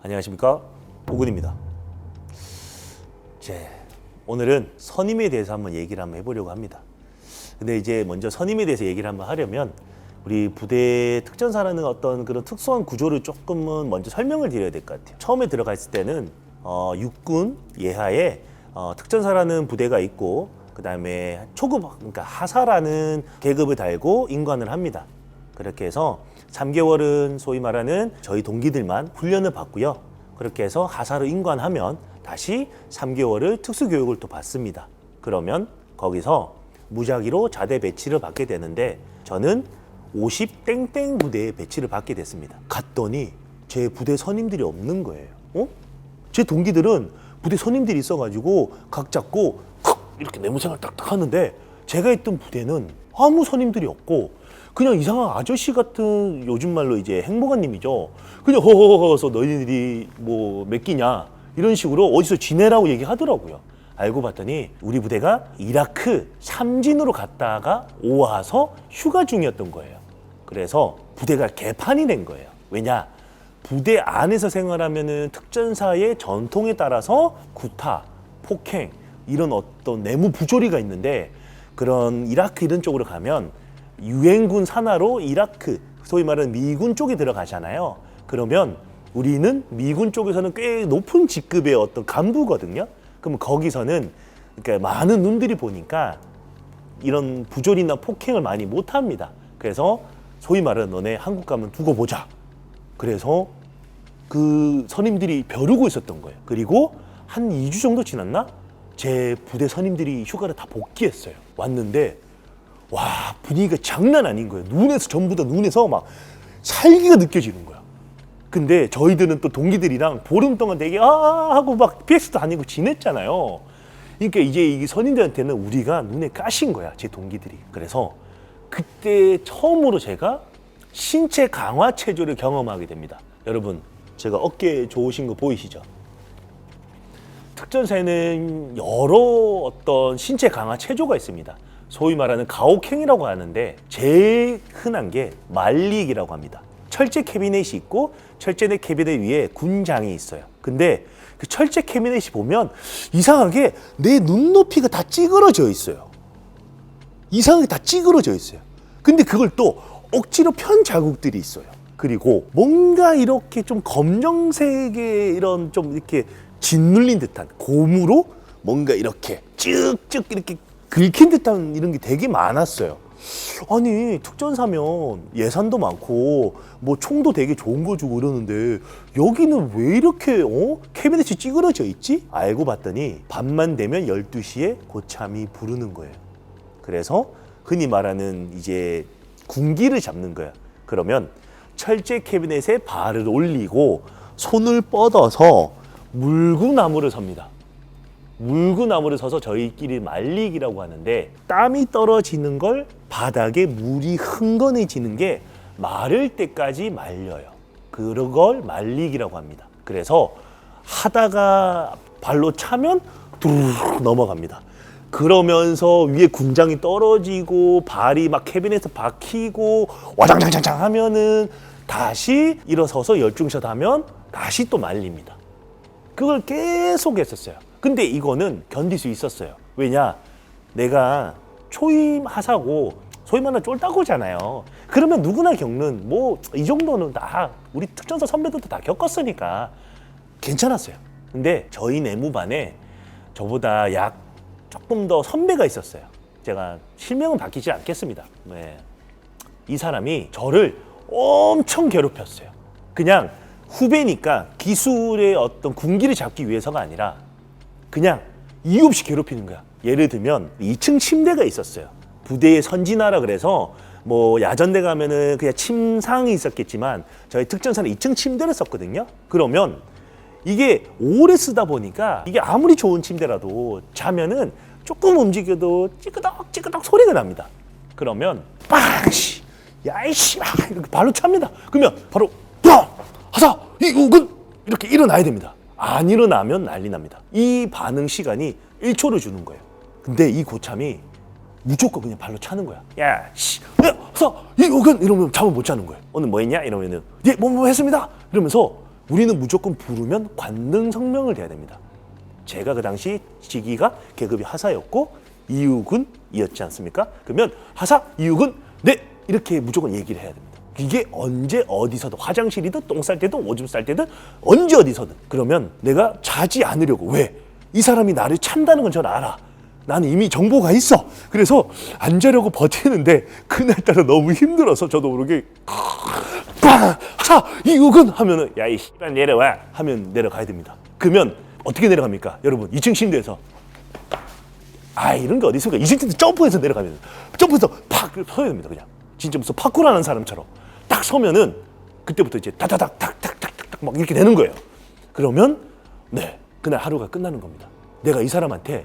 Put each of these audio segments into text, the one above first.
안녕하십니까 오근입니다. 제 오늘은 선임에 대해서 한번 얘기를 한번 해보려고 합니다. 근데 이제 먼저 선임에 대해서 얘기를 한번 하려면 우리 부대 특전사라는 어떤 그런 특수한 구조를 조금은 먼저 설명을 드려야 될 것 같아요. 처음에 들어갔을 때는 어, 육군 예하에 어, 특전사라는 부대가 있고 그 다음에 초급 그러니까 하사라는 계급을 달고 인관을 합니다. 그렇게 해서 3개월은 소위 말하는 저희 동기들만 훈련을 받고요. 그렇게 해서 하사로 인관하면 다시 3개월을 특수교육을 또 받습니다. 그러면 거기서 무작위로 자대 배치를 받게 되는데 저는 50 땡땡 부대에 배치를 받게 됐습니다. 갔더니 제 부대 선임들이 없는 거예요. 어? 제 동기들은 부대 선임들이 있어가지고 각 잡고 콱 이렇게 내무생활 딱딱 하는데 제가 있던 부대는 아무 선임들이 없고 그냥 이상한 아저씨 같은 요즘 말로 이제 행복한님이죠. 그냥 허허허서 너희들이 뭐 몇 끼냐 이런 식으로 어디서 지내라고 얘기하더라고요. 알고 봤더니 우리 부대가 이라크 삼진으로 갔다가 오와서 휴가 중이었던 거예요. 그래서 부대가 개판이 된 거예요. 왜냐? 부대 안에서 생활하면은 특전사의 전통에 따라서 구타, 폭행 이런 어떤 내무 부조리가 있는데 그런 이라크 이런 쪽으로 가면 유엔군 산하로 이라크 소위 말하는 미군 쪽에 들어가잖아요. 그러면 우리는 미군 쪽에서는 꽤 높은 직급의 어떤 간부거든요. 그럼 거기서는 그러니까 많은 눈들이 보니까 이런 부조리나 폭행을 많이 못 합니다. 그래서 소위 말하는 너네 한국 가면 두고 보자. 그래서 그 선임들이 벼르고 있었던 거예요. 그리고 한 2주 정도 지났나? 제 부대 선임들이 휴가를 다 복귀했어요. 왔는데 와 분위기가 장난 아닌 거예요. 눈에서 전부 다 눈에서 막 살기가 느껴지는 거야. 근데 저희들은 또 동기들이랑 보름 동안 되게 아 하고 막 PX도 다니고 지냈잖아요. 그러니까 이제 이 선임들한테는 우리가 눈에 까신 거야 제 동기들이. 그래서 그때 처음으로 제가 신체 강화 체조를 경험하게 됩니다. 여러분 제가 어깨 좋으신 거 보이시죠? 특전사에는 여러 어떤 신체 강화 체조가 있습니다. 소위 말하는 가혹행이라고 하는데 제일 흔한 게 말리기라고 합니다. 철제 캐비넷이 있고 철제 캐비넷 위에 군장이 있어요. 근데 그 철제 캐비넷이 보면 이상하게 내 눈높이가 다 찌그러져 있어요. 이상하게 다 찌그러져 있어요. 근데 그걸 또 억지로 편 자국들이 있어요. 그리고 뭔가 이렇게 좀 검정색의 이런 좀 이렇게 짓눌린 듯한 고무로 뭔가 이렇게 쭉쭉 이렇게 긁힌 듯한 이런 게 되게 많았어요. 아니 특전사면 예산도 많고 뭐 총도 되게 좋은 거 주고 이러는데 여기는 왜 이렇게 어? 캐비넷이 찌그러져 있지? 알고 봤더니 밤만 되면 12시에 고참이 부르는 거예요. 그래서 흔히 말하는 이제 군기를 잡는 거야. 그러면 철제 캐비넷에 발을 올리고 손을 뻗어서 물구나무를 섭니다. 물구나무를 서서 저희끼리 말리기라고 하는데 땀이 떨어지는 걸 바닥에 물이 흥건해지는 게 마를 때까지 말려요. 그걸 말리기라고 합니다. 그래서 하다가 발로 차면 뚜르륵 넘어갑니다. 그러면서 위에 군장이 떨어지고 발이 막 캐비넷에 박히고 와장장장장 하면은 다시 일어서서 열중샷 하면 다시 또 말립니다. 그걸 계속 했었어요. 근데 이거는 견딜 수 있었어요. 왜냐? 내가 초임 하사고 소위 말하는 쫄따구잖아요. 그러면 누구나 겪는 뭐 이 정도는 다 우리 특전사 선배들도 다 겪었으니까 괜찮았어요. 근데 저희 내무반에 저보다 약 조금 더 선배가 있었어요. 제가 실명은 밝히지 않겠습니다. 네. 이 사람이 저를 엄청 괴롭혔어요. 그냥 후배니까 기술의 어떤 군기를 잡기 위해서가 아니라 그냥 이유 없이 괴롭히는 거야. 예를 들면 2층 침대가 있었어요. 부대의 선진화라 그래서 뭐 야전대 가면은 그냥 침상이 있었겠지만 저희 특전사는 2층 침대를 썼거든요. 그러면 이게 오래 쓰다 보니까 이게 아무리 좋은 침대라도 자면은 조금 움직여도 찌끄덕 찌끄덕 소리가 납니다. 그러면 빵씨 야이씨 막 이렇게 발로 찹니다. 그러면 바로 야 하사 이건 이렇게 일어나야 됩니다. 안 일어나면 난리 납니다. 이 반응 시간이 1초를 주는 거예요. 근데 이 고참이 무조건 그냥 발로 차는 거야. 야, 씨, 야, 서, 이건 이러면 잠을 못 자는 거예요. 오늘 뭐 했냐? 이러면은, 예, 뭐, 뭐 했습니다. 이러면서 우리는 무조건 부르면 관능 성명을 대야 됩니다. 제가 그 당시 직위가 계급이 하사였고 이육은 이었지 않습니까? 그러면 하사 이육은 네 이렇게 무조건 얘기를 해야 됩니다. 이게 언제 어디서든 화장실이든 똥 쌀 때든 오줌 쌀 때든 언제 어디서든 그러면 내가 자지 않으려고 왜? 이 사람이 나를 찬다는 건 전 알아. 나는 이미 정보가 있어. 그래서 안 자려고 버티는데 그날따라 너무 힘들어서 저도 모르게 빵! 자, 이욱은 하면은 야, 이 씨발 내려와 하면 내려가야 됩니다. 그러면 어떻게 내려갑니까? 여러분, 2층 침대에서 아, 이런 게 어디 있습니까? 2층 침대 점프해서 내려가면 점프해서 팍 서야 됩니다, 그냥. 진짜 무슨 파쿠르 하는 사람처럼 딱 서면은 그때부터 이제 다다닥 탁탁탁탁탁 막 이렇게 되는 거예요. 그러면 네, 그날 하루가 끝나는 겁니다. 내가 이 사람한테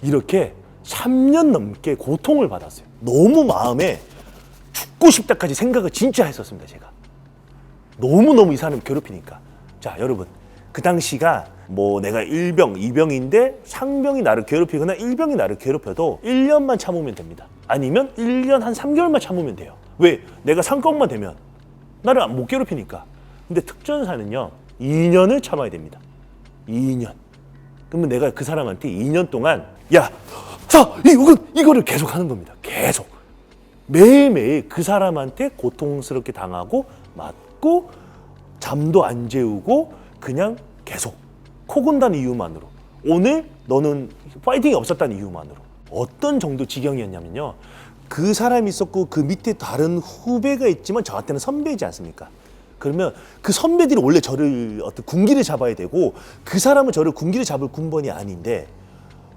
이렇게 3년 넘게 고통을 받았어요. 너무 마음에 죽고 싶다까지 생각을 진짜 했었습니다, 제가. 너무 너무 이 사람 괴롭히니까. 자, 여러분. 그 당시가 뭐 내가 일병이병인데 상병이 나를 괴롭히거나 일병이 나를 괴롭혀도 1년만 참으면 됩니다. 아니면 1년 한 3개월만 참으면 돼요. 왜? 내가 상병만 되면 나를 못 괴롭히니까. 근데 특전사는요. 2년을 참아야 됩니다. 2년. 그러면 내가 그 사람한테 2년 동안 야, 자, 이거 이거를 계속 하는 겁니다. 계속. 매일매일 그 사람한테 고통스럽게 당하고 맞고 잠도 안 재우고 그냥 계속 코 군다는 이유만으로 오늘 너는 파이팅이 없었다는 이유만으로 어떤 정도 지경이었냐면요 그 사람이 있었고 그 밑에 다른 후배가 있지만 저한테는 선배이지 않습니까 그러면 그 선배들이 원래 저를 어떤 군기를 잡아야 되고 그 사람은 저를 군기를 잡을 군번이 아닌데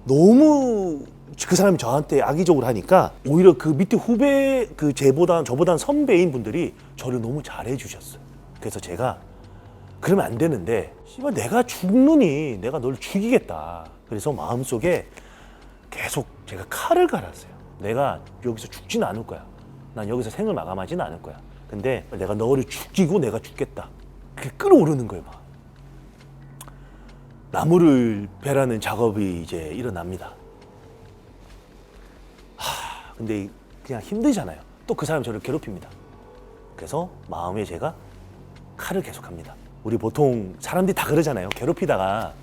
너무 그 사람이 저한테 악의적으로 하니까 오히려 그 밑에 후배 그 제보다 저보다 선배인 분들이 저를 너무 잘해 주셨어요. 그래서 제가 그러면 안 되는데 씨발 내가 죽느니 내가 널 죽이겠다. 그래서 마음속에 계속 제가 칼을 갈았어요. 내가 여기서 죽지는 않을 거야. 난 여기서 생을 마감하지는 않을 거야. 근데 내가 너를 죽이고 내가 죽겠다. 그게 끌어오르는 거예요, 막. 나무를 베라는 작업이 이제 일어납니다. 하, 근데 그냥 힘들잖아요. 또 그 사람이 저를 괴롭힙니다. 그래서 마음에 제가 칼을 계속합니다. 우리 보통 사람들이 다 그러잖아요. 괴롭히다가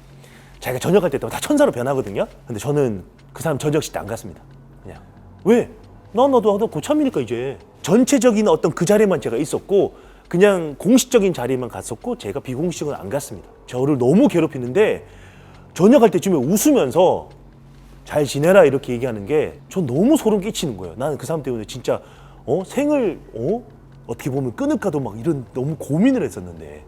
자기가 전역할 때다 천사로 변하거든요. 근데 저는 그 사람 전역식 때 안 갔습니다. 그냥 왜? 난 너도 하다 고참이니까 이제 전체적인 어떤 그 자리에만 제가 있었고 그냥 공식적인 자리에만 갔었고 제가 비공식은 안 갔습니다. 저를 너무 괴롭히는데 전역할 때쯤에 웃으면서 잘 지내라 이렇게 얘기하는 게 전 너무 소름 끼치는 거예요. 나는 그 사람 때문에 진짜 어 생을 어 어떻게 보면 끊을까도 막 이런 너무 고민을 했었는데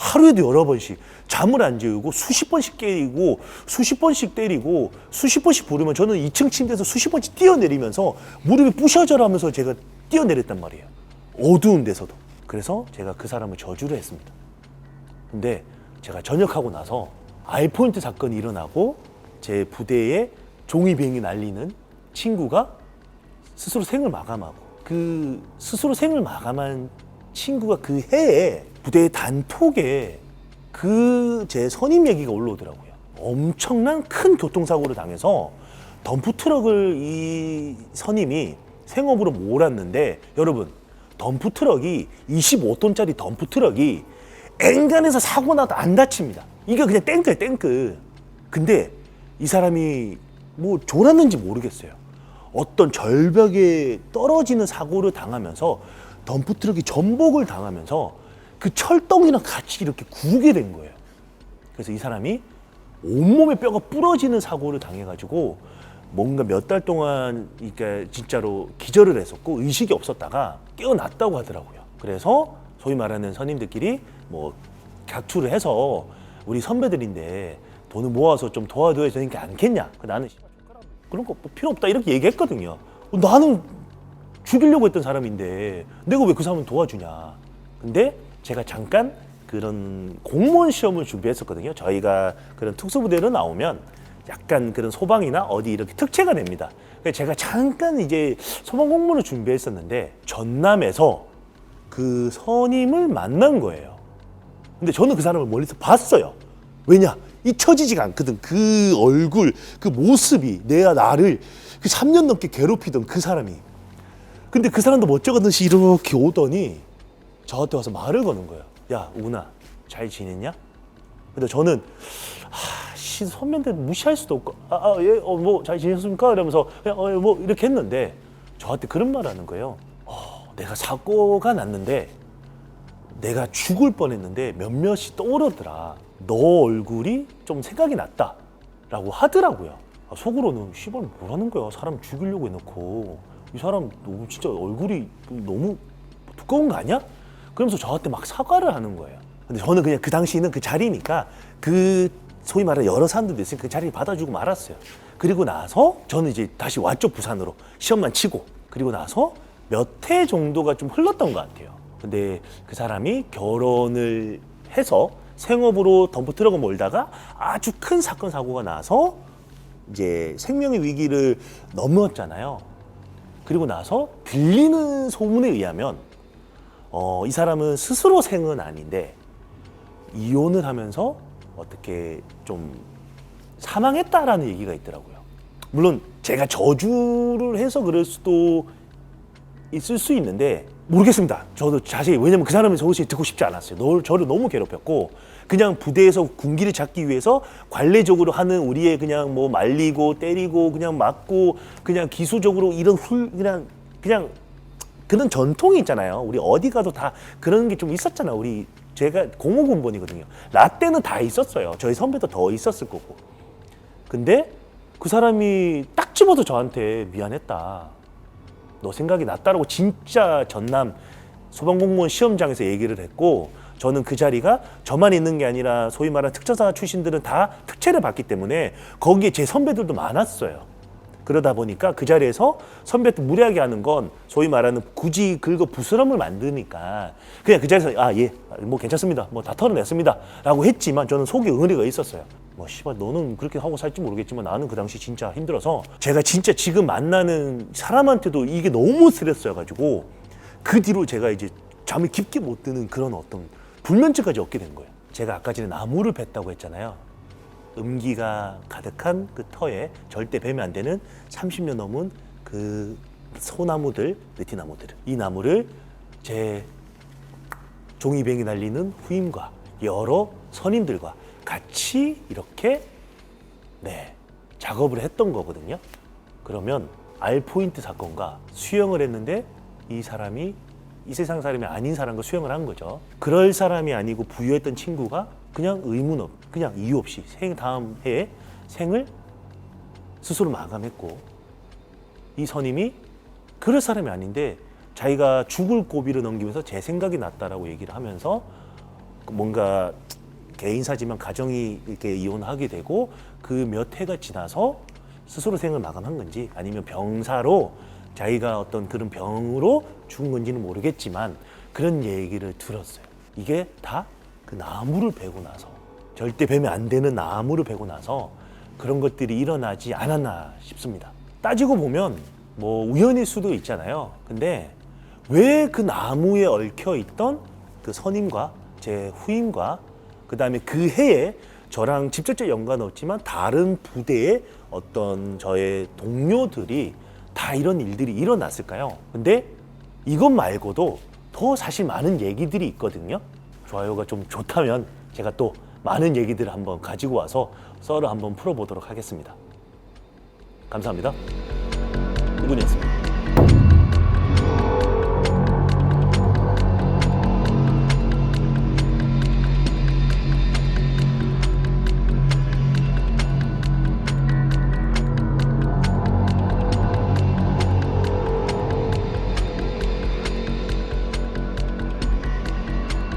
하루에도 여러 번씩 잠을 안 재우고 수십 번씩 깨리고 수십 번씩 때리고 수십 번씩 부르면 저는 2층 침대에서 수십 번씩 뛰어내리면서 무릎이 부셔져라 하면서 제가 뛰어내렸단 말이에요. 어두운 데서도. 그래서 제가 그 사람을 저주를 했습니다. 근데 제가 전역하고 나서 아이포인트 사건이 일어나고 제 부대에 종이 비행기 날리는 친구가 스스로 생을 마감하고 그 스스로 생을 마감한 친구가 그 해에 부대 단톡에 그 제 선임 얘기가 올라오더라고요. 엄청난 큰 교통사고를 당해서 덤프 트럭을 이 선임이 생업으로 몰았는데 여러분 덤프 트럭이 25톤짜리 덤프 트럭이 엔간에서 사고 나도 안 다칩니다. 이게 그냥 탱크예요, 탱크. 근데 이 사람이 뭐 졸았는지 모르겠어요. 어떤 절벽에 떨어지는 사고를 당하면서 덤프 트럭이 전복을 당하면서 그 철덩이랑 같이 이렇게 구게 된 거예요. 그래서 이 사람이 온몸에 뼈가 부러지는 사고를 당해가지고 뭔가 몇 달 동안 이게 진짜로 기절을 했었고 의식이 없었다가 깨어났다고 하더라고요. 그래서 소위 말하는 선임들끼리 뭐 격투를 해서 우리 선배들인데 돈을 모아서 좀 도와줘야 되는 게 않겠냐? 나는 씨발 그런 거 뭐 필요 없다 이렇게 얘기했거든요. 나는 죽이려고 했던 사람인데 내가 왜 그 사람을 도와주냐? 근데 제가 잠깐 그런 공무원 시험을 준비했었거든요. 저희가 그런 특수부대로 나오면 약간 그런 소방이나 어디 이렇게 특채가 됩니다. 제가 잠깐 이제 소방 공무원을 준비했었는데 전남에서 그 선임을 만난 거예요. 근데 저는 그 사람을 멀리서 봤어요. 왜냐? 잊혀지지가 않거든. 그 얼굴, 그 모습이 내가 나를 그 3년 넘게 괴롭히던 그 사람이. 근데 그 사람도 멋쩍은 듯이 이렇게 오더니 저한테 와서 말을 거는 거예요. 야, 우나, 잘 지냈냐? 근데 저는 하, 씨 선배인데 무시할 수도 없고 아예뭐 잘 지냈습니까? 이러면서 그냥 어, 뭐 이렇게 했는데 저한테 그런 말 하는 거예요. 어, 내가 사고가 났는데 내가 죽을 뻔 했는데 몇몇이 떠오르더라. 너 얼굴이 좀 생각이 났다 라고 하더라고요. 아, 속으로는 씨발 뭐라는 거야? 사람 죽이려고 해놓고 이 사람 너무 진짜 얼굴이 너무 두꺼운 거 아니야? 그러면서 저한테 막 사과를 하는 거예요. 근데 저는 그냥 그 당시는 그 자리니까 그 소위 말하는 여러 사람들도 있으니까 그 자리를 받아주고 말았어요. 그리고 나서 저는 이제 다시 왔죠 부산으로 시험만 치고 그리고 나서 몇 해 정도가 좀 흘렀던 것 같아요. 근데 그 사람이 결혼을 해서 생업으로 덤프 트럭을 몰다가 아주 큰 사건 사고가 나서 이제 생명의 위기를 넘었잖아요. 그리고 나서 들리는 소문에 의하면 어, 이 사람은 스스로 생은 아닌데 이혼을 하면서 어떻게 좀 사망했다라는 얘기가 있더라고요. 물론 제가 저주를 해서 그럴 수도 있을 수 있는데 모르겠습니다. 저도 자세히 왜냐면 그 사람의 소식 듣고 싶지 않았어요. 너, 저를 너무 괴롭혔고 그냥 부대에서 군기를 잡기 위해서 관례적으로 하는 우리의 그냥 뭐 말리고 때리고 그냥 맞고 그냥 기수적으로 이런 훌 그냥 그냥 그런 전통이 있잖아요. 우리 어디 가도 다 그런 게 좀 있었잖아요. 우리 제가 공호군번이거든요. 나 때는 다 있었어요. 저희 선배도 더 있었을 거고. 근데 그 사람이 딱 집어서 저한테 미안했다. 너 생각이 났다라고 진짜 전남 소방공무원 시험장에서 얘기를 했고 저는 그 자리가 저만 있는 게 아니라 소위 말하는 특전사 출신들은 다 특채를 받기 때문에 거기에 제 선배들도 많았어요. 그러다 보니까 그 자리에서 선배한테 무리하게 하는 건 소위 말하는 굳이 긁어 부스럼을 만드니까 그냥 그 자리에서 아 예 뭐 괜찮습니다. 뭐 다 털어냈습니다라고 했지만 저는 속에 응어리가 있었어요 뭐 씨발 너는 그렇게 하고 살지 모르겠지만 나는 그 당시 진짜 힘들어서 제가 진짜 지금 만나는 사람한테도 이게 너무 스트레스여가지고 그 뒤로 제가 이제 잠이 깊게 못 드는 그런 어떤 불면증까지 얻게 된 거예요 제가 아까 전에 나무를 뱄다고 했잖아요 음기가 가득한 그 터에 절대 베면 안 되는 30년 넘은 그 소나무들, 느티나무들. 이 나무를 제 종이뱅이 날리는 후임과 여러 선임들과 같이 이렇게 네, 작업을 했던 거거든요. 그러면 알 포인트 사건과 수영을 했는데 이 사람이 이 세상 사람이 아닌 사람과 수영을 한 거죠. 그럴 사람이 아니고 부유했던 친구가 그냥 의문 없, 그냥 이유 없이 생 다음 해에 생을 스스로 마감했고 이 선임이 그럴 사람이 아닌데 자기가 죽을 고비를 넘기면서 제 생각이 났다라고 얘기를 하면서 뭔가 개인사지만 가정이 이렇게 이혼하게 되고 그 몇 해가 지나서 스스로 생을 마감한 건지 아니면 병사로 자기가 어떤 그런 병으로 죽은 건지는 모르겠지만 그런 얘기를 들었어요. 이게 다 그 나무를 베고 나서 절대 베면 안 되는 나무를 베고 나서 그런 것들이 일어나지 않았나 싶습니다. 따지고 보면 뭐 우연일 수도 있잖아요. 근데 왜 그 나무에 얽혀 있던 그 선임과 제 후임과 그 다음에 그 해에 저랑 직접적 연관 없지만 다른 부대의 어떤 저의 동료들이 다 이런 일들이 일어났을까요? 근데 이것 말고도 더 사실 많은 얘기들이 있거든요. 좋아요가 좀 좋다면 제가 또 많은 얘기들을 한번 가지고 와서 썰을 한번 풀어보도록 하겠습니다. 감사합니다. 이군이었습니다.